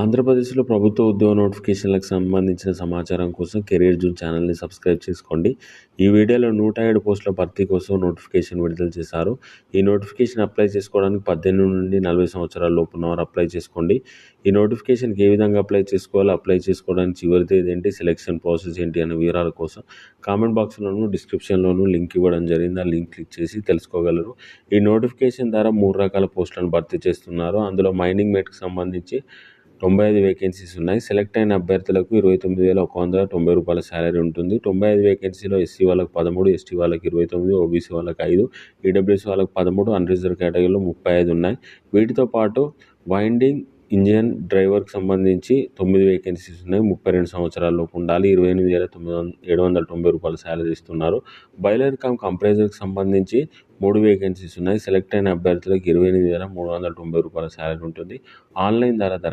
ఆంధ్రప్రదేశ్లో ప్రభుత్వ ఉద్యోగ నోటిఫికేషన్లకు సంబంధించిన సమాచారం కోసం కెరీర్ జూన్ ఛానల్ని సబ్స్క్రైబ్ చేసుకోండి. ఈ వీడియోలో నూట ఏడు పోస్టుల భర్తీ కోసం నోటిఫికేషన్ విడుదల చేశారు. ఈ నోటిఫికేషన్ అప్లై చేసుకోవడానికి పద్దెనిమిది నుండి నలభై సంవత్సరాల లోపు ఉన్నవారు అప్లై చేసుకోండి. ఈ నోటిఫికేషన్కి ఏ విధంగా అప్లై చేసుకోవాలో అప్లై చేసుకోవడానికి చివరి తేదీ ఏంటి సెలెక్షన్ ప్రాసెస్ ఏంటి అనే వివరాల కోసం కామెంట్ బాక్స్లోను డిస్క్రిప్షన్లోను లింక్ ఇవ్వడం జరిగింది. ఆ లింక్ క్లిక్ చేసి తెలుసుకోగలరు. ఈ నోటిఫికేషన్ ద్వారా మూడు రకాల పోస్టులను భర్తీ చేస్తున్నారు. అందులో మైనింగ్ మేట్కి సంబంధించి తొంభై ఐదు వేకెన్సీస్ ఉన్నాయి. సెలెక్ట్ అయిన అభ్యర్థులకు ఇరవై తొమ్మిది వేల ఒక వందల తొంభై రూపాయల శాలరీ ఉంటుంది. తొంభై ఐదు వేకెన్సీలో ఎస్సీ వాళ్ళకి పదమూడు ఎస్టీ వాళ్ళకి ఇరవై తొమ్మిది ఓబీసీ వాళ్ళకి ఐదు ఈడబ్ల్యూసీ వాళ్ళకి పదమూడు అన్రిజర్వ్ కేటగిరీలో ముప్పై ఐదు ఉన్నాయి. వీటితో పాటు వైండింగ్ ఇంజిన్ డ్రైవర్కి సంబంధించి తొమ్మిది వేకెన్సీస్ ఉన్నాయి. ముప్పై రెండు సంవత్సరాల లోపు ఉండాలి. ఇరవై ఎనిమిది వేల తొమ్మిది వందల ఏడు వందల తొంభై రూపాయల శాలరీ ఇస్తున్నారు. బయలర్ కమ్ కంప్రైజర్కి సంబంధించి మూడు వేకెన్సీస్ ఉన్నాయి. సెలెక్ట్ అయిన అభ్యర్థులకు ఇరవై ఎనిమిది వేల మూడు వందల తొంభై రూపాయల శాలరీ ఉంటుంది. ఆన్లైన్ ద్వారా